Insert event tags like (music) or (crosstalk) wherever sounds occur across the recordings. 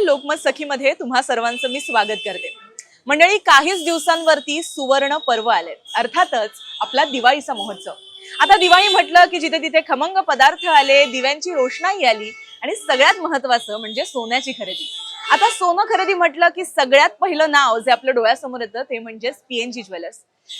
नमस्कार लोकमत सखीमध्ये तुम्हा सर्वांचं मी स्वागत करते. मंडळी काहीच दिवसांवरती सुवर्ण पर्व आले. अर्थातच आपला दिवाळीचा महोत्सव. आता दिवाळी म्हटलं की जिथे तिथे खमंग पदार्थ आले दिव्यांची रोषणाई आली आणि सगळ्यात महत्वाचं म्हणजे सोन्याची खरेदी. आता सोनं खरेदी म्हटलं की सगळ्यात पहिलं नाव जे आपल्या डोळ्यासमोर येतं ते म्हणजेच पीएनजी ज्वेलर्स.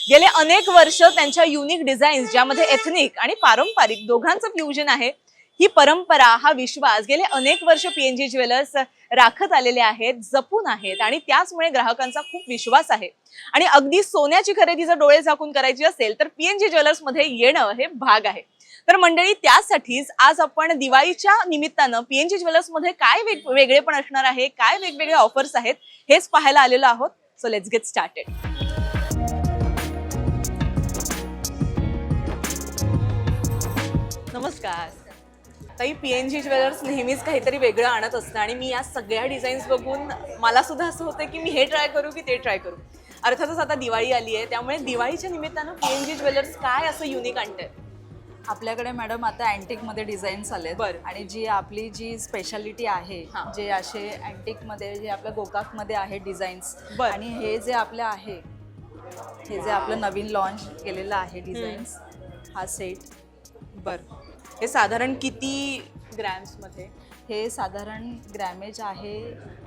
गेले अनेक वर्ष त्यांच्या युनिक डिझाईन्स ज्यामध्ये एथनिक आणि पारंपरिक दोघांचं फ्युजन आहे ही परंपरा हा विश्वास. गेले अनेक वर्ष पीएनजी ज्वेलर्स राखत आलेले आहेत जपून आहेत आणि त्याचमुळे ग्राहकांचा खूप विश्वास आहे. आणि अगदी सोन्याची खरेदी जर डोळे झाकून करायची असेल तर पीएनजी ज्वेलर्समध्ये येणं हे भाग आहे. तर मंडळी त्यासाठीच आज आपण दिवाळीच्या निमित्तानं पीएनजी ज्वेलर्समध्ये काय वेग वेगळेपण असणार आहे काय वेगवेगळे ऑफर्स आहेत हेच पाहायला आलेलो आहोत. सो लेट्स गेट स्टार्टेड नमस्कार. ताई पीएनजी ज्वेलर्स नेहमीच काहीतरी वेगळं आणत असतं आणि मी या सगळ्या डिझाईन्स बघून मला सुद्धा असं होतं की मी हे ट्राय करू की ते ट्राय करू अर्थातच आता दिवाळी आली आहे त्यामुळे दिवाळीच्या निमित्तानं पीएनजी ज्वेलर्स काय असं युनिक आणतंय आपल्याकडे मॅडम आता अँटिकमध्ये डिझाईन्स आले बरं. आणि जी आपली जी स्पेशालिटी आहे हा. जे असे अँटिकमध्ये जे आपल्या गोकाकमध्ये आहे डिझाईन्स बरं. आणि हे जे आपलं आहे हे जे आपलं नवीन लॉन्च केलेलं आहे डिझाईन्स हा सेट बर हे साधारण किती ग्रॅम्समध्ये? हे साधारण ग्रॅमेज आहे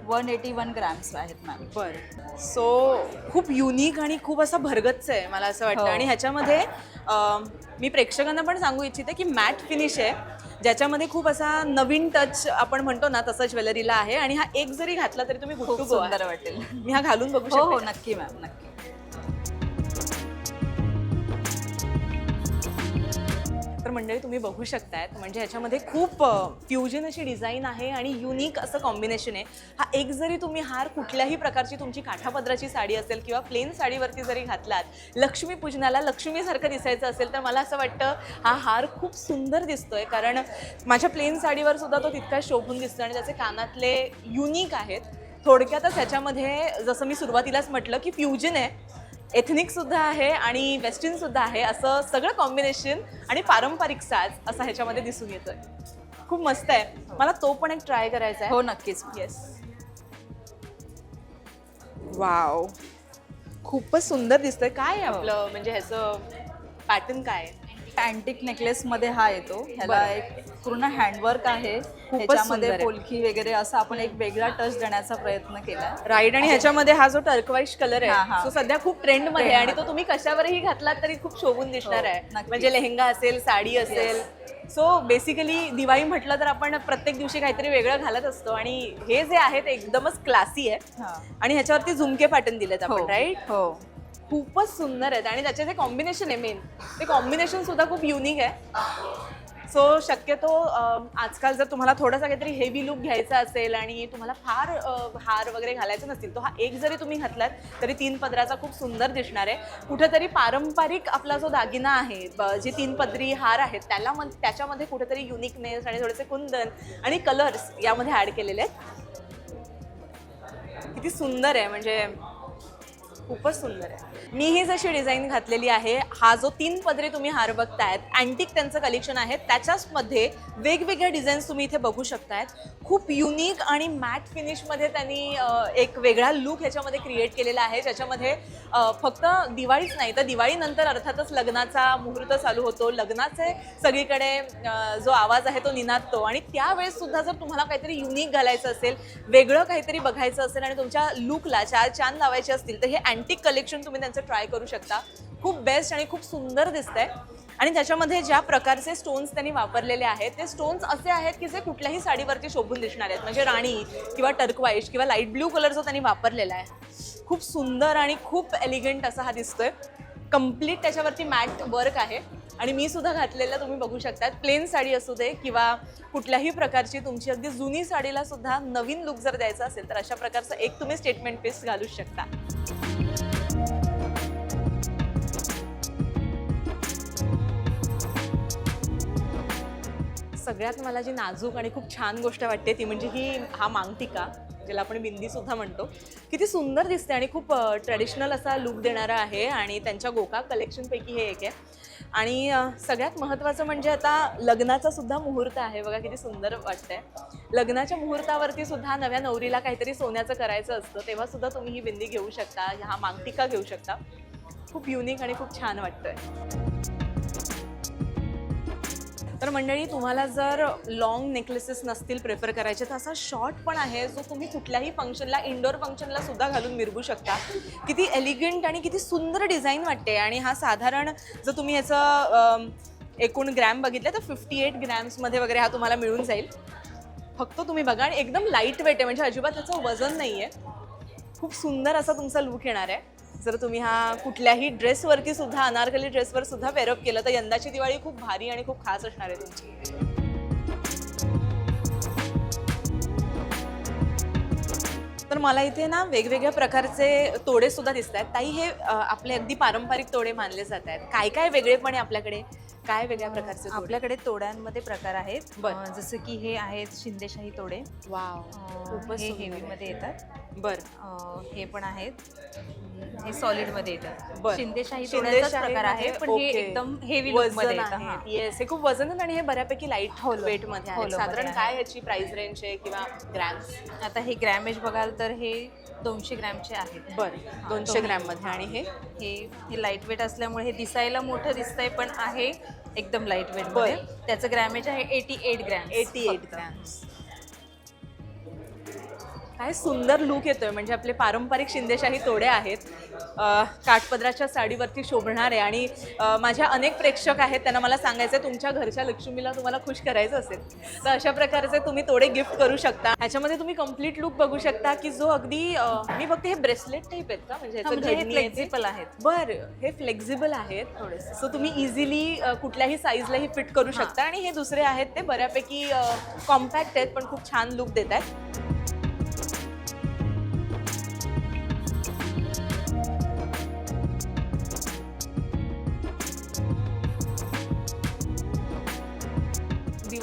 वन एटी वन ग्रॅम्स आहेत मॅम. बर. सो खूप युनिक आणि खूप असा भरगच्च आहे मला असं वाटतं. हो. आणि ह्याच्यामध्ये अं, मी प्रेक्षकांना पण सांगू इच्छिते की मॅट फिनिश आहे ज्याच्यामध्ये खूप असा नवीन टच आपण म्हणतो ना तसं ज्वेलरीला आहे. आणि हा एक जरी घातला तरी तुम्ही खूप गुट्टू गो सुंदर वाटेल. मी हा घालून बघू हो हो शकते नक्की मॅम नक्की. मंडळी तुम्ही बघू शकतायत. म्हणजे ह्याच्यामध्ये खूप फ्युजन अशी डिझाईन आहे आणि युनिक असं कॉम्बिनेशन आहे. हा एक जरी तुम्ही हार कुठल्याही प्रकारची तुमची काठापदराची साडी असेल किंवा प्लेन साडीवरती जरी घातलात लक्ष्मी पूजनाला लक्ष्मीसारखं दिसायचं असेल तर मला असं वाटतं हा हार खूप सुंदर दिसतोय. कारण माझ्या प्लेन साडीवर सुद्धा तो तितका शोभून दिसतो आणि त्याचे कानातले युनिक आहेत. थोडक्यातच ह्याच्यामध्ये जसं मी सुरुवातीलाच म्हटलं की फ्युजन आहे. एथनिक सुद्धा आहे आणि वेस्टर्न सुद्धा आहे असं सगळं कॉम्बिनेशन आणि पारंपरिक साज असा ह्याच्यामध्ये दिसून येतोय. खूप मस्त आहे. मला तो पण एक ट्राय करायचा आहे. हो नक्कीच. येस वाव खूपच सुंदर दिसतंय. काय आहे आपलं? म्हणजे ह्याचं पॅटर्न काय आहे? अँटिक नेकलेस मध्ये हा येतो. ह्याला बरं. एक पूर्ण हँडवर्क आहे. आहे. पोलखी वगैरे असं आपण एक वेगळा टच देण्याचा प्रयत्न केला. राईट आणि ह्याच्यामध्ये हा जो टर्कवाईश कलर आहे. तो सध्या खूप ट्रेंडमध्ये आणि तो. तुम्ही कशावरही घातलात तरी खूप शोभून दिसणार हो, आहे. म्हणजे लेहंगा असेल साडी असेल. सो बेसिकली दिवाळी म्हटलं तर आपण प्रत्येक दिवशी काहीतरी वेगळं घालत असतो आणि हे जे आहे ते एकदमच क्लासी आहे. आणि ह्याच्यावरती झुमके पॅटर्न दिलेत आपण हो राईट हो. खूपच सुंदर आहेत. आणि त्याचे जे कॉम्बिनेशन आहे मेन ते कॉम्बिनेशन सुद्धा खूप युनिक आहे. सो शक्यतो आजकाल जर तुम्हाला थोडासा काहीतरी हेवी लुक घ्यायचा असेल आणि तुम्हाला फार हार वगैरे घालायचे नसतील तो हा एक जरी तुम्ही घातलात तरी तीन पदराचा खूप सुंदर दिसणार आहे. कुठेतरी पारंपरिक आपला जो दागिना आहे जे तीन पदरी हार आहेत त्याला मग त्याच्यामध्ये कुठेतरी युनिकनेस आणि थोडेसे कुंदन आणि कलर्स यामध्ये ॲड केलेले आहेत. किती सुंदर आहे म्हणजे खूपच सुंदर आहे. मी ही जशी डिझाईन घातलेली आहे हा जो तीन पदरी तुम्ही हार बघतायत अँटिक त्यांचं कलेक्शन आहे त्याच्याचमध्ये वेगवेगळ्या डिझाईन्स तुम्ही इथे बघू शकतायत. खूप युनिक आणि मॅट फिनिशमध्ये त्यांनी एक वेगळा लुक ह्याच्यामध्ये क्रिएट केलेला आहे ज्याच्यामध्ये फक्त दिवाळीच नाही तर दिवाळीनंतर अर्थातच लग्नाचा मुहूर्त चालू होतो. लग्नाचे सगळीकडे जो आवाज आहे तो निनादतो. आणि त्यावेळेस सुद्धा जर तुम्हाला काहीतरी युनिक घालायचं असेल वेगळं काहीतरी बघायचं असेल आणि तुमच्या लुकला चार चांद लावायचे असतील तर हे अँटिक कलेक्शन तुम्ही त्यांचं ट्राय करू शकता. खूप बेस्ट आणि खूप सुंदर दिसतंय. आणि त्याच्यामध्ये ज्या प्रकारचे स्टोन्स त्यांनी वापरलेले आहेत ते स्टोन्स असे आहेत की जे कुठल्याही साडीवरती शोभून दिसणार आहेत. म्हणजे राणी किंवा टर्कवाईश किंवा लाइट ब्ल्यू कलर जो त्यांनी वापरलेला आहे. खूप सुंदर आणि खूप एलिगंट असा हा दिसतोय. कंप्लीट त्याच्यावरती मॅट वर्क आहे. आणि मी सुद्धा घातलेलं तुम्ही बघू शकतात. प्लेन साडी असू दे किंवा कुठल्याही प्रकारची तुमची अगदी जुनी साडीला सुद्धा नवीन लुक जर द्यायचा असेल तर अशा प्रकारचं एक तुम्ही स्टेटमेंट पीस घालू शकता. सगळ्यात मला जी नाजूक आणि खूप छान गोष्ट वाटते ती म्हणजे ही हा मांगटिका ज्याला आपण बिंदीसुद्धा म्हणतो किती सुंदर दिसते आणि खूप ट्रेडिशनल असा लुक देणारा आहे आणि त्यांच्या गोका कलेक्शनपैकी हे एक आहे. आणि सगळ्यात महत्त्वाचं म्हणजे आता लग्नाचा सुद्धा मुहूर्त आहे. बघा किती सुंदर वाटतंय. लग्नाच्या मुहूर्तावरती सुद्धा नव्या नवरीला काहीतरी सोन्याचं करायचं असतं तेव्हा सुद्धा तुम्ही ही बिंदी घेऊ शकता हा मांगटिका घेऊ शकता. खूप युनिक आणि खूप छान वाटतंय. तर मंडळी तुम्हाला जर लॉंग नेकलेसेस नसतील प्रेफर करायचे तर असा शॉर्ट पण आहे जो तुम्ही कुठल्याही फंक्शनला इंडोर फंक्शनला सुद्धा घालून मिरवू शकता. किती एलिगंट आणि किती सुंदर डिझाईन वाटते. आणि हा साधारण जर तुम्ही याचं एकूण ग्रॅम बघितलं तर फिफ्टी एट ग्रॅम्समध्ये वगैरे हा तुम्हाला मिळून जाईल. फक्त तुम्ही बघा आणि एकदम लाइट वेट आहे. म्हणजे अजिबात त्याचं वजन नाही आहे खूप सुंदर असा तुमचा लुक येणार आहे. जर तुम्ही हा कुठल्याही ड्रेसवरती सुद्धा अनारकली ड्रेसवर सुद्धा पेरअप केलं तर यंदाची दिवाळी खूप भारी आणि खूप खास असणार आहे तुमची. तर मला इथे ना वेगवेगळ्या प्रकारचे तोडे सुद्धा दिसत आहेत ताई हे आपले अगदी पारंपरिक तोडे मानले जात आहेत काय काय वेगळेपणे आपल्याकडे? काय वेगळ्या प्रकारचे तोडे आपल्याकडे तोड्यांमध्ये प्रकार आहेत बरं. अं, जसं की हे आहेत शिंदेशाही तोडे वाव अं, खूपच हे सुंदर हेवी आहे. मध्ये येतात बर अं, हे पण आहेत अं, हे सॉलिडमध्ये येतात बरं. शिंदेशाही तोड्याचाच प्रकार आहे पण हे. एकदम हेवी मध्ये येतं हा. येस हे खूप वजन आणि हे बऱ्यापैकी लाइट होलो. वेटमध्ये आहे होलो साधारणमध्ये काय आहे. ह्याची प्राइस रेंज आहे किंवा ग्रॅम्स आता हे ग्रॅमेज बघाल तर हे दोनशे ग्रॅमचे आहेत. बर दोनशे ग्रॅममध्ये आणि हे? हे हे लाइट वेट असल्यामुळे हे दिसायला मोठं दिसतंय पण आहे एकदम लाइट वेटमध्ये त्याचं ग्रॅमेज आहे eighty eight gram eighty eight grams काय सुंदर लुक येतोय. म्हणजे आपले पारंपरिक शिंदेशाही तोडे आहेत. काठपदराच्या साडीवरती शोभणारे आणि माझ्या अनेक प्रेक्षक आहेत त्यांना मला सांगायचं तुमच्या घरच्या लक्ष्मीला तुम्हाला खुश करायचं असेल तर अशा प्रकारचे तुम्ही तोडे गिफ्ट करू शकता. ह्याच्यामध्ये तुम्ही कंप्लीट लुक बघू शकता की जो अगदी मी बघते हे ब्रेसलेट टाईप आहेत का? म्हणजे ह्याचं म्हणजे हे आहे? फ्लेक्झिबल आहेत. बर हे फ्लेक्झिबल आहेत. थोडेसे. सो तुम्ही इझिली कुठल्याही साईजलाही फिट करू शकता. आणि हे दुसरे आहेत ते बऱ्यापैकी कॉम्पॅक्ट आहेत पण खूप छान लुक देत आहेत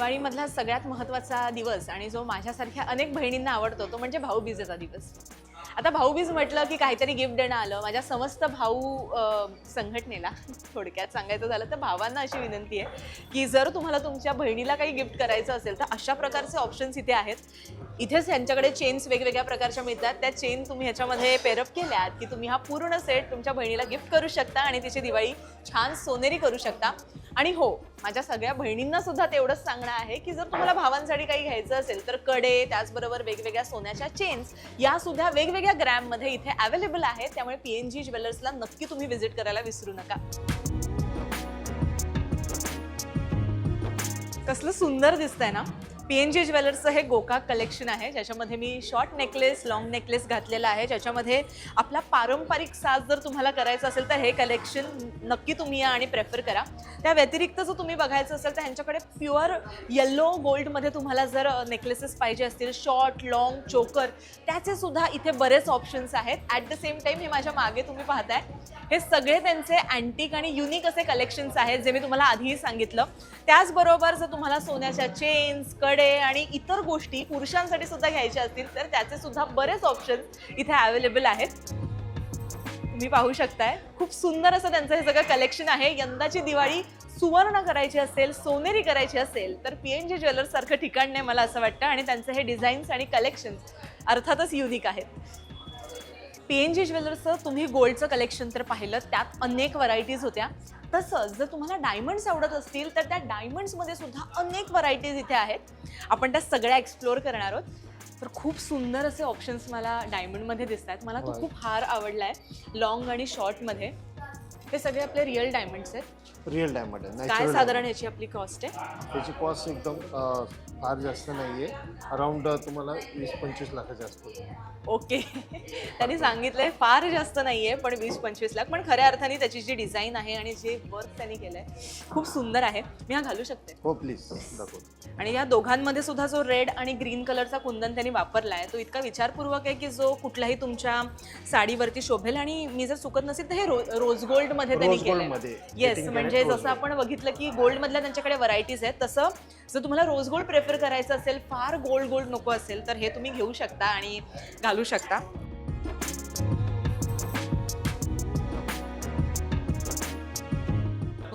दिवाळीमधला सगळ्यात महत्त्वाचा दिवस आणि जो माझ्यासारख्या अनेक बहिणींना आवडतो तो म्हणजे भाऊबीजेचा दिवस. आता भाऊबीज म्हटलं की काहीतरी गिफ्ट देणं आलं. माझ्या समस्त भाऊ संघटनेला (laughs) थोडक्यात सांगायचं झालं तर भावांना अशी विनंती आहे की जर तुम्हाला तुमच्या बहिणीला काही गिफ्ट करायचं असेल तर अशा प्रकारचे ऑप्शन्स इथे आहेत. इथेच यांच्याकडे चेन्स वेगवेगळ्या प्रकारच्या मिळतात. त्या चेन तुम्ही ह्याच्यामध्ये पेरअप केल्यात की तुम्ही हा पूर्ण सेट तुमच्या बहिणीला गिफ्ट करू शकता आणि तिची दिवाळी छान सोनेरी करू शकता. आणि हो माझ्या सगळ्या बहिणींना सुद्धा तेवढंच सांगणं आहे की जर तुम्हाला भावांसाठी काही घ्यायचं असेल तर कडे त्याचबरोबर वेगवेगळ्या सोन्याच्या चेन्स या सुद्धा वेगवेगळ्या ग्रॅममध्ये इथे अवेलेबल आहे? त्यामुळे पीएनजी ज्वेलर्सला नक्की तुम्ही व्हिजिट करायला विसरू नका. कसलं सुंदर दिसतंय ना? पी एन जी ज्वेलर्सचं हे गोकाक कलेक्शन आहे. ज्याच्यामध्ये मी शॉर्ट नेकलेस लॉंग नेकलेस घातलेला आहे. ज्याच्यामध्ये आपला पारंपरिक साज जर तुम्हाला करायचं असेल तर हे कलेक्शन नक्की तुम्ही या आणि प्रेफर करा. त्या व्यतिरिक्त जर तुम्ही बघायचं असेल तर ह्यांच्याकडे प्युअर येल्लो गोल्डमध्ये तुम्हाला जर नेकलेसेस पाहिजे असतील शॉर्ट लॉंग चोकर त्याचे सुद्धा इथे बरेच ऑप्शन्स आहेत. ॲट द सेम टाईम हे माझ्या मागे तुम्ही पाहताय. हे सगळे त्यांचे अँटिक आणि युनिक असे कलेक्शन्स आहेत जे मी तुम्हाला आधीही सांगितलं. त्याचबरोबर जर तुम्हाला सोन्याच्या चेन्सकडे आणि इतर गोष्टी पुरुषांसाठी सुद्धा घ्यायच्या असतील तर त्याचे सुद्धा बरेच ऑप्शन्स इथे अवेलेबल आहेत. तुम्ही पाहू शकताय. खूप सुंदर असं त्यांचं हे सगळं कलेक्शन आहे. यंदाची दिवाळी सुवर्ण करायची असेल सोनेरी करायची असेल तर पी एन जी ज्वेलर्ससारखं ठिकाण नाही मला असं वाटतं आणि त्यांचे हे डिझाईन्स आणि कलेक्शन्स अर्थातच युनिक आहेत. पी एन जी ज्वेलर्सचं तुम्ही गोल्डचं कलेक्शन तर पाहिलं त्यात अनेक व्हरायटीज होत्या. तसंच जर तुम्हाला डायमंड्स आवडत असतील तर त्या डायमंड्समध्ये सुद्धा अनेक व्हरायटीज इथे आहेत. आपण त्या सगळ्या एक्सप्लोअर करणार आहोत. तर खूप सुंदर असे ऑप्शन्स मला डायमंडमध्ये दिसत आहेत मला तो. खूप हार आवडला आहे लॉंग आणि शॉर्टमध्ये हे सगळे आपले रिअल डायमंड्स आहेत. रिअल डायमंड आहे काय नॅचरल साधारण ह्याची आपली कॉस्ट आहे? त्याची कॉस्ट एकदम अं, फार जास्त नाही आहे अराउंड तुम्हाला वीस पंचवीस लाखाच्या आसपास. ओके. (laughs) त्यांनी सांगितलंय फार जास्त नाहीये पण वीस पंचवीस लाख. पण खऱ्या अर्थाने त्याची जी डिझाईन आहे आणि जे वर्क त्यांनी केलंय खूप सुंदर आहे. मी हा घालू शकते? हो प्लीज दाखवतो आणि या दोघांमध्ये सुद्धा जो रेड आणि ग्रीन कलरचा कुंदन त्यांनी वापरला आहे तो इतका विचारपूर्वक आहे की जो कुठल्याही तुमच्या साडीवरती शोभेल. आणि मी जर चुकत नसेल तर हे रो रोज गोल्डमध्ये त्यांनी केलंय. मध्ये. येस Getting म्हणजे जसं आपण बघितलं की गोल्ड मधल्या त्यांच्याकडे व्हरायटीज आहेत तसं जर तुम्हाला रोज गोल्ड प्रेफर करायचं असेल फार गोल्ड गोल्ड नको असेल तर हे तुम्ही घेऊ शकता आणि घालू शकता.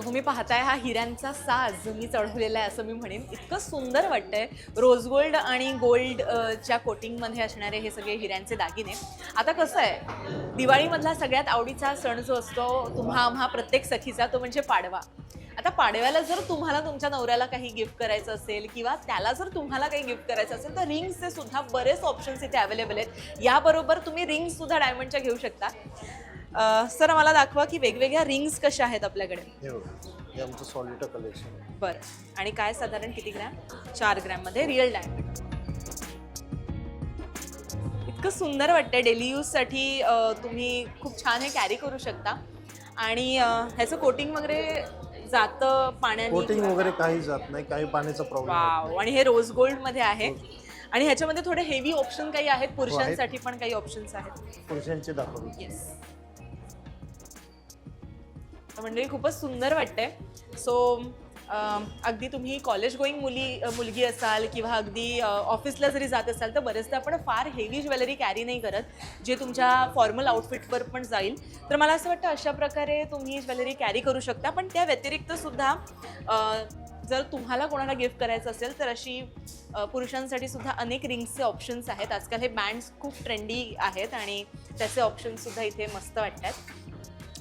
तुम्ही पाहताय हा हिऱ्यांचा साज मी चढवलेला आहे असं मी म्हणेन. इतकं सुंदर वाटतंय. रोज गोल्ड आणि गोल्ड च्या कोटिंगमध्ये असणारे हे सगळे हिऱ्यांचे दागिने. आता कसं आहे दिवाळीमधला सगळ्यात आवडीचा सण जो असतो तुम्हा आम्हा प्रत्येक सखीचा तो म्हणजे पाडवा. आता पाडव्याला जर तुम्हाला तुमच्या नवऱ्याला काही गिफ्ट करायचं असेल किंवा त्याला जर तुम्हाला काही गिफ्ट करायचं असेल तर रिंग्सचे सुद्धा बरेच ऑप्शन्स इथे अवेलेबल आहेत. याबरोबर तुम्ही रिंग्स सुद्धा डायमंडच्या घेऊ शकता. सर मला दाखवा की वेगवेगळ्या रिंग्स कशा आहेत आपल्याकडे. हे बघा हे आमचं सॉलिटर कलेक्शन बरं. आणि काय साधारण किती ग्रॅम चार ग्रॅममध्ये रिअल डायमंड इतकं सुंदर वाटतंय डेली यूजसाठी अ, तुम्ही खूप छान हे कॅरी करू शकता. आणि अ, ह्याचं कोटिंग वगैरे जातं पाण्याने? कोटिंग वगैरे काही जात नाही काही पाण्याचा प्रॉब्लेम वाव आणि हे रोज गोल्डमध्ये आहे. आणि ह्याच्यामध्ये थोडे हेवी ऑप्शन काही आहेत? पुरुषांसाठी पण काही ऑप्शन्स आहेत? पुरुषांचे दाखवतो. येस मंडळी खूपच सुंदर वाटते सो अगदी तुम्ही कॉलेज गोईंग मुली मुलगी असाल किंवा अगदी ऑफिसला जरी जात असाल तर बरेचदा आपण फार हेवी ज्वेलरी कॅरी नाही करत जे तुमच्या फॉर्मल आउटफिटवर पण जाईल. तर मला असं वाटतं अशा प्रकारे तुम्ही ज्वेलरी कॅरी करू शकता. पण त्या व्यतिरिक्त सुद्धा जर तुम्हाला कोणाला गिफ्ट करायचं असेल तर अशी पुरुषांसाठी सुद्धा अनेक रिंग्सचे ऑप्शन्स आहेत. आजकाल हे बँड्स खूप ट्रेंडी आहेत आणि त्याचे ऑप्शन्ससुद्धा इथे मस्त वाटतात.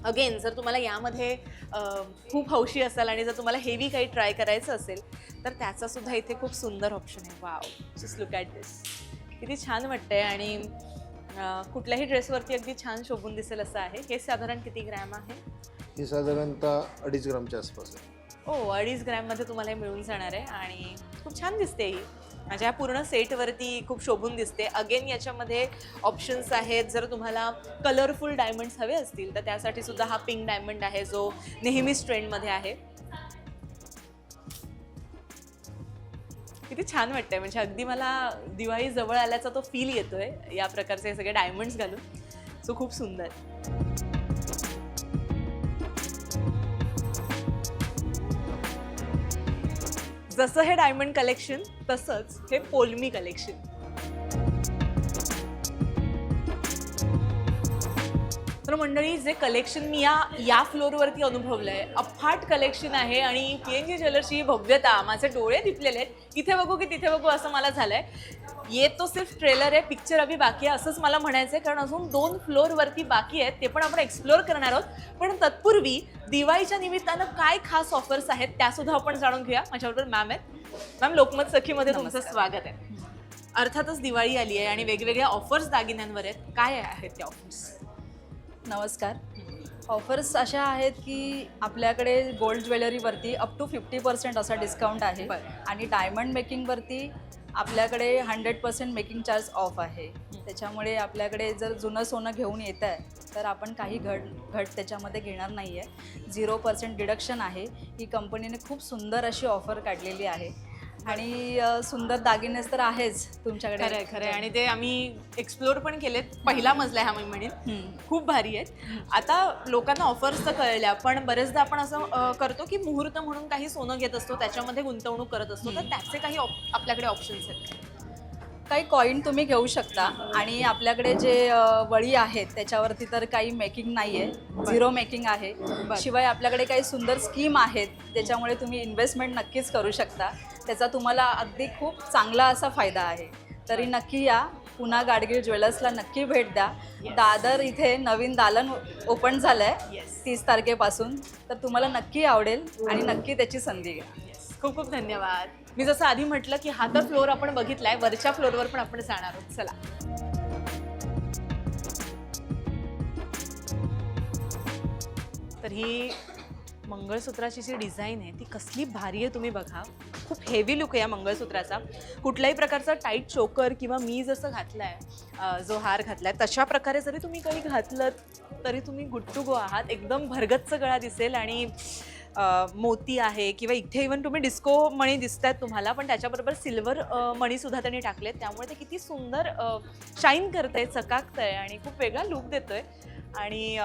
अगेन जर तुम्हाला यामध्ये खूप हौशी असाल आणि जर तुम्हाला हेवी काही ट्राय करायचं असेल तर त्याचा सुद्धा इथे खूप सुंदर ऑप्शन आहे. Wow just look at this किती छान वाटतंय आणि कुठल्याही ड्रेसवरती अगदी छान शोभून दिसेल असं आहे. हे साधारण किती ग्रॅम आहे? ही साधारणतः अडीच ग्रामच्या आसपास आहे. हो अडीच ग्रॅममध्ये तुम्हाला हे मिळून जाणार आहे आणि खूप छान दिसते ही. माझ्या पूर्ण सेटवरती खूप शोभून दिसते. अगेन याच्यामध्ये ऑप्शन्स आहेत. जर तुम्हाला कलरफुल डायमंड्स हवे असतील तर त्यासाठी सुद्धा हा पिंक डायमंड आहे जो नेहमीच ट्रेंडमध्ये आहे. किती छान वाटतंय. म्हणजे अगदी मला दिवाळी जवळ आल्याचा तो फील येतोय या प्रकारचे सगळे डायमंड्स घालून. सो खूप सुंदर. जसं हे डायमंड कलेक्शन तसंच हे पोलमी कलेक्शन तर मंडळी जे कलेक्शन मी या या फ्लोअरवरती अनुभवलंय अफाट कलेक्शन आहे आणि पी एन जी ज्वेलर्सची भव्यता माझे डोळे दिपलेले आहेत. इथे बघू की तिथे बघू असं मला झालंय. ये तो सिर्फ ट्रेलर आहे पिक्चर अभि बाकी आहे असंच मला म्हणायचं आहे कारण अजून दोन फ्लोअरवरती बाकी आहेत ते पण आपण एक्सप्लोअर करणार आहोत. पण तत्पूर्वी दिवाळीच्या निमित्तानं काय खास ऑफर्स आहेत त्या सुद्धा आपण जाणून घेऊया. माझ्याबरोबर मॅम आहेत. मॅम लोकमत सखीमध्ये तुमचं स्वागत आहे. अर्थातच दिवाळी आली आहे आणि वेगवेगळ्या ऑफर्स दागिन्यांवर आहेत. काय आहेत त्या ऑफर्स नमस्कार. ऑफर्स अशा आहेत की आपल्याकडे गोल्ड ज्वेलरीवरती अप टू फिफ्टी पर्सेंट असा डिस्काउंट आहे. आणि डायमंड मेकिंगवरती आपल्याकडे hundred percent making charge off आहे. त्याच्यामुळे आपल्याकडे जर जुनं सोनं घेऊन येत आहे तर आपण काही घट घट त्याच्यामध्ये घेणार नाही आहे झिरो पर्सेंट डिडक्शन आहे. ही कंपनीने खूप सुंदर अशी ऑफर काढलेली आहे. आणि सुंदर दागिनेच तर आहेच तुमच्याकडे. खरंय खरंय. आणि ते आम्ही एक्सप्लोर पण केलेत. पहिला मजला आहे हा मी म्हणेन. खूप भारी आहेत. आता लोकांना ऑफर्स तर कळल्या पण बरेचदा आपण असं करतो की मुहूर्त म्हणून काही सोनं घेत असतो त्याच्यामध्ये गुंतवणूक करत असतो तर त्याचे काही आपल्याकडे ऑप्शन्स आहेत. काही कॉईन तुम्ही घेऊ शकता आणि आपल्याकडे जे वळी आहेत त्याच्यावरती तर काही मेकिंग नाही आहे झिरो मेकिंग आहे. शिवाय आपल्याकडे काही सुंदर स्कीम आहेत त्याच्यामुळे तुम्ही इन्व्हेस्टमेंट नक्कीच करू शकता. त्याचा तुम्हाला अगदी खूप चांगला असा फायदा आहे. तरी नक्की या. पुन्हा गाडगीळ ज्वेलर्सला नक्की भेट द्या. दादर इथे नवीन दालन ओपन झालं आहे. तीस तारखेपासून. तर तुम्हाला नक्की आवडेल आणि नक्की त्याची संधी घ्या. खूप खूप धन्यवाद. मी जसं आधी म्हटलं की हा तर फ्लोअर आपण बघितलाय. वरच्या फ्लोअरवर पण आपण जाणार आहोत. चला. तर ही मंगळसूत्राची जी डिझाईन आहे ती कसली भारी आहे तुम्ही बघा. खूप हेवी लुक आहे या मंगळसूत्राचा. कुठल्याही प्रकारचा टाईट चोकर किंवा मी जसं घातलाय आहे जो हार घातलाय तशा प्रकारे जरी तुम्ही काही घातलं तरी तुम्ही गुड टू गो आहात. एकदम भरगच्च गळा दिसेल आणि मोती आहे किंवा इथे इव्हन तुम्ही डिस्को मणी दिसत आहेत तुम्हाला पण त्याच्याबरोबर सिल्वर मणीसुद्धा त्यांनी टाकलेत. त्यामुळे ते किती सुंदर शाईन करत आहे चकाकतं आहे आणि खूप वेगळा लुक आहे आणि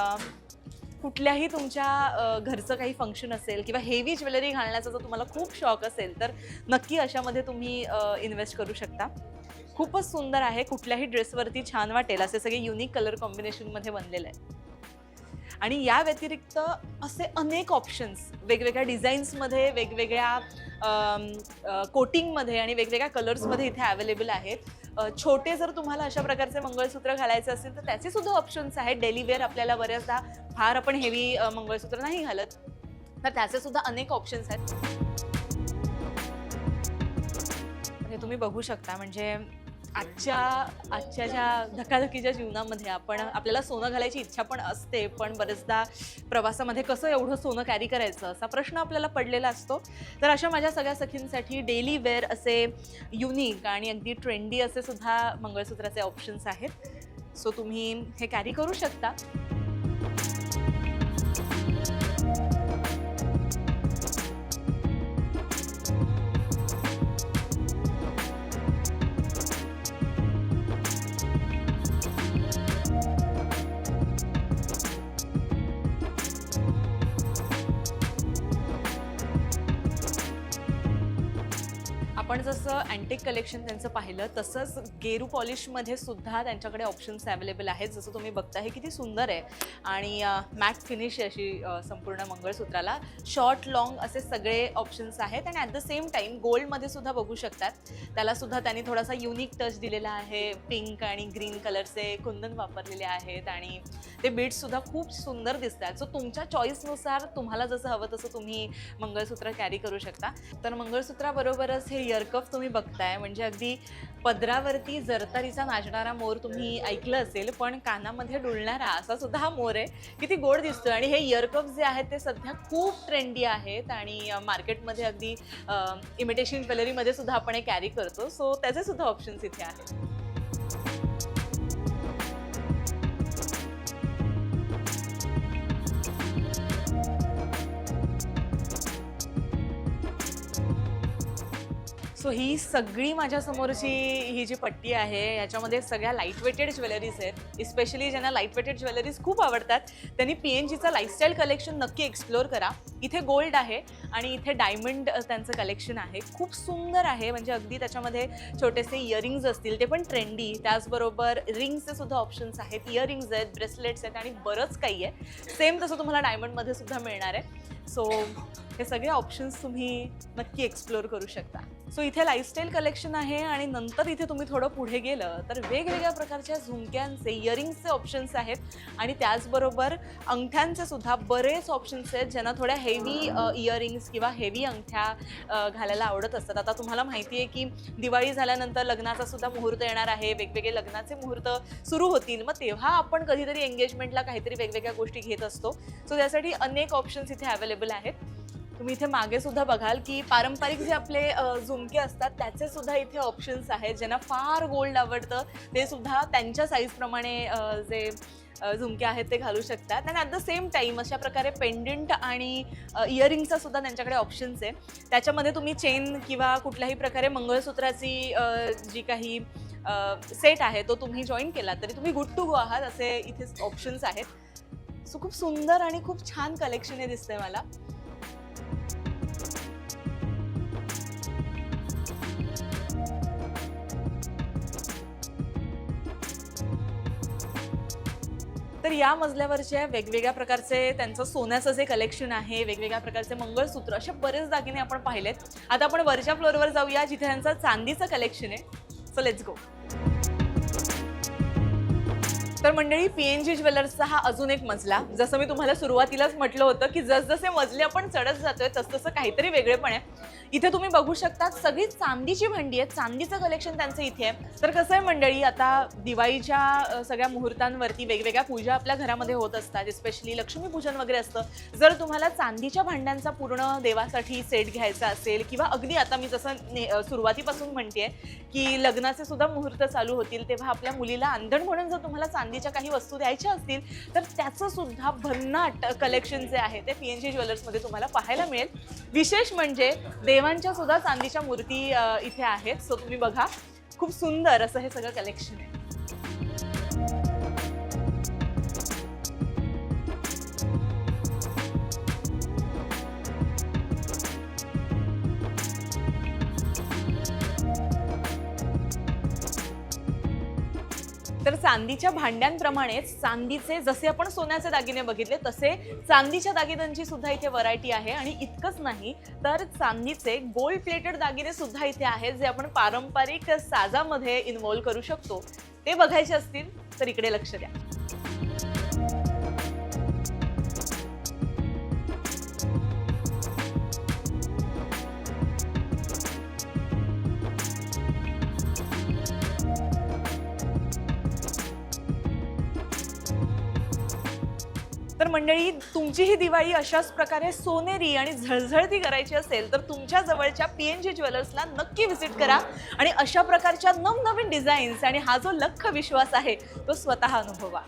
कुठल्याही तुमच्या घरचं काही फंक्शन असेल किंवा हेवी ज्वेलरी घालण्याचा जर तुम्हाला खूप शॉक असेल तर नक्की अशामध्ये तुम्ही इन्व्हेस्ट करू शकता. खूपच सुंदर आहे. कुठल्याही ड्रेसवरती छान वाटेल. असे सगळे युनिक कलर कॉम्बिनेशनमध्ये बनलेलं आहे. आणि या व्यतिरिक्त असे अनेक ऑप्शन्स वेगवेगळ्या डिझाईन्समध्ये वेगवेगळ्या कोटिंगमध्ये आणि वेगवेगळ्या कलर्समध्ये इथे अवेलेबल आहेत. छोटे जर तुम्हाला अशा प्रकारचे मंगळसूत्र घालायचे असेल तर त्याचे सुद्धा ऑप्शन्स आहेत. डेलीवेअर आपल्याला बऱ्याचदा फार आपण हेवी मंगळसूत्र नाही घालत. तर त्याचे सुद्धा अनेक ऑप्शन्स आहेत. हे तुम्ही बघू शकता. म्हणजे आजच्या आजच्या ज्या धकाधकीच्या जीवनामध्ये आपण आपल्याला सोनं घालायची इच्छा पण असते पण बरेचदा प्रवासामध्ये कसं एवढं सोनं कॅरी करायचं असा प्रश्न आपल्याला पडलेला असतो. तर अशा माझ्या सगळ्या सखींसाठी डेली वेअर असे युनिक आणि अगदी ट्रेंडी असे सुद्धा मंगळसूत्राचे ऑप्शन्स आहेत. सो तुम्ही हे कॅरी करू शकता. अँटिक कलेक्शन त्यांचं पाहिलं तसंच गेरू पॉलिशमध्ये सुद्धा त्यांच्याकडे ऑप्शन्स अवेलेबल आहेत. जसं तुम्ही बघता हे किती सुंदर आहे. आणि मॅट फिनिश आहे अशी संपूर्ण मंगळसूत्राला. शॉर्ट लॉंग असे सगळे ऑप्शन्स आहेत. आणि ॲट द सेम टाईम गोल्डमध्ये सुद्धा बघू शकतात. त्याला सुद्धा त्यांनी थोडासा युनिक टच दिलेला आहे. पिंक आणि ग्रीन कलरचे कुंदन वापरलेले आहेत. आणि ते बीड्ससुद्धा खूप सुंदर दिसतात. सो तुमच्या चॉईसनुसार तुम्हाला जसं हवं तसं तुम्ही मंगळसूत्र कॅरी करू शकता. तर मंगळसूत्राबरोबरच हे इयरकफ तुम्ही बघ बघताय. म्हणजे अगदी पदरावरती जरतारीचा नाचणारा मोर तुम्ही ऐकलं असेल पण कानामध्ये डुलणारा असा सुद्धा हा मोर आहे. किती गोड दिसतोय. आणि हे इयरकप जे आहेत ते सध्या खूप ट्रेंडी आहेत आणि मार्केटमध्ये अगदी इमिटेशन ज्वेलरीमध्ये सुद्धा आपण हे कॅरी करतो. सो त्याचे सुद्धा ऑप्शन्स इथे आहेत. सो ही सगळी माझ्यासमोरची ही जी पट्टी आहे याच्यामध्ये सगळ्या लाइट वेटेड ज्वेलरीज आहेत. इस्पेशली ज्यांना लाइट वेटेड ज्वेलरीज खूप आवडतात त्यांनी पी एन जीचं लाईफस्टाईल कलेक्शन नक्की एक्सप्लोअर करा. इथे गोल्ड आहे आणि इथे डायमंड त्यांचं कलेक्शन आहे. खूप सुंदर आहे म्हणजे अगदी त्याच्यामध्ये छोटेसे इयरिंग्ज असतील ते पण ट्रेंडी त्याचबरोबर रिंग्सचे सुद्धा ऑप्शन्स आहेत. इयरिंग्ज आहेत ब्रेसलेट्स आहेत आणि बरंच काही आहे. सेम तसं तुम्हाला डायमंडमध्ये सुद्धा मिळणार आहे. सो हे सगळे ऑप्शन्स तुम्ही नक्की एक्सप्लोअर करू शकता. सो इथे लाईफस्टाईल कलेक्शन आहे आणि नंतर इथे तुम्ही थोडं पुढे गेलं तर वेगवेगळ्या प्रकारच्या झुमक्यांचे इयरिंग्सचे ऑप्शन्स आहेत. आणि त्याचबरोबर अंगठ्यांचे सुद्धा बरेच ऑप्शन्स आहेत ज्यांना थोड्या हेवी इयरिंग्स किंवा हेवी अंगठ्या घालायला आवडत असतात. आता तुम्हाला माहिती आहे की दिवाळी झाल्यानंतर लग्नाचा सुद्धा मुहूर्त येणार आहे. वेगवेगळे लग्नाचे मुहूर्त सुरू होतील. मग तेव्हा आपण कधीतरी एंगेजमेंटला काहीतरी वेगवेगळ्या गोष्टी घेत असतो. सो त्यासाठी अनेक ऑप्शन्स इथे अवेलेबल आहेत. तुम्ही इथे मागे सुद्धा बघाल की पारंपरिक जे आपले झुमके असतात त्याचे सुद्धा इथे ऑप्शन्स आहेत. ज्यांना फार गोल्ड आवडतं ते सुद्धा त्यांच्या साईजप्रमाणे जे झुमके आहेत ते घालू शकतात. आणि ॲट द सेम टाईम अशा प्रकारे पेंडंट आणि इयरिंगचा सुद्धा त्यांच्याकडे ऑप्शन्स आहे. त्याच्यामध्ये तुम्ही चेन किंवा कुठल्याही प्रकारे मंगळसूत्राची जी काही सेट आहे तो तुम्ही जॉईन केला तरी तुम्ही गुड टू गो आहात असे इथे ऑप्शन्स आहेत. सो खूप सुंदर आणि खूप छान कलेक्शन हे दिसतंय मला. तर या मजल्यावरचे वेगवेगळ्या प्रकारचे त्यांचं सोन्याचं जे कलेक्शन आहे वेगवेगळ्या प्रकारचे मंगळसूत्र असे बरेच दागिने आपण पाहिलेत. आता आपण वरच्या फ्लोअरवर जाऊया जिथे त्यांचं चांदीचं कलेक्शन आहे. सो लेट्स गो तर मंडळी पी एन जी ज्वेलर्सचा हा अजून एक मजला. जसं मी तुम्हाला सुरुवातीलाच म्हटलं होतं की जसजसे मजले आपण चढत जातोय तसतसं काहीतरी वेगळेपण आहे. इथे तुम्ही बघू शकता सगळी चांदीची भांडी आहेत. चांदीचं कलेक्शन त्यांचं इथे आहे. तर कसं आहे मंडळी आता दिवाळीच्या सगळ्या मुहूर्तांवरती वेगवेगळ्या पूजा आपल्या घरामध्ये होत असतात. स्पेशली लक्ष्मीपूजन वगैरे असतं. जर तुम्हाला चांदीच्या भांड्यांचा पूर्ण देवासाठी सेट घ्यायचा असेल किंवा अगदी आता मी जसं ने सुरुवातीपासून म्हणते की लग्नाचे सुद्धा मुहूर्त चालू होतील तेव्हा आपल्या मुलीला अंधण म्हणून जर तुम्हाला चांदीच्या काही वस्तू द्यायच्या असतील तर त्याचं सुद्धा भन्नाट कलेक्शन जे आहे ते पी एन जी ज्वेलर्समध्ये तुम्हाला पाहायला मिळेल. विशेष म्हणजे देवांच्या सुद्धा चांदीच्या मूर्ती इथे आहेत. सो तुम्ही बघा. खूप सुंदर असं हे सगळं कलेक्शन आहे. चांदीच्या भांड्यांप्रमाणेच चांदीचे जसे आपण सोन्याचे दागिने बघितले तसे चांदीच्या दागिन्यांची सुद्धा इथे व्हरायटी आहे. आणि इतकंच नाही तर चांदीचे गोल्ड प्लेटेड दागिने सुद्धा इथे आहेत जे आपण पारंपरिक साजामध्ये इन्व्हॉल्व करू शकतो. ते बघायचे असतील तर इकडे लक्ष द्या. मंडळी तुमची ही दिवाळी अशाच प्रकारे सोनेरी आणि झळझळती करायची असेल तर तुमच्या जवळच्या पी एन जी ज्वेलर्सला नक्की व्हिजिट करा. आणि अशा प्रकारच्या नवनवीन डिझाईन्स आणि हा जो लख विश्वास आहे तो स्वतः अनुभवा.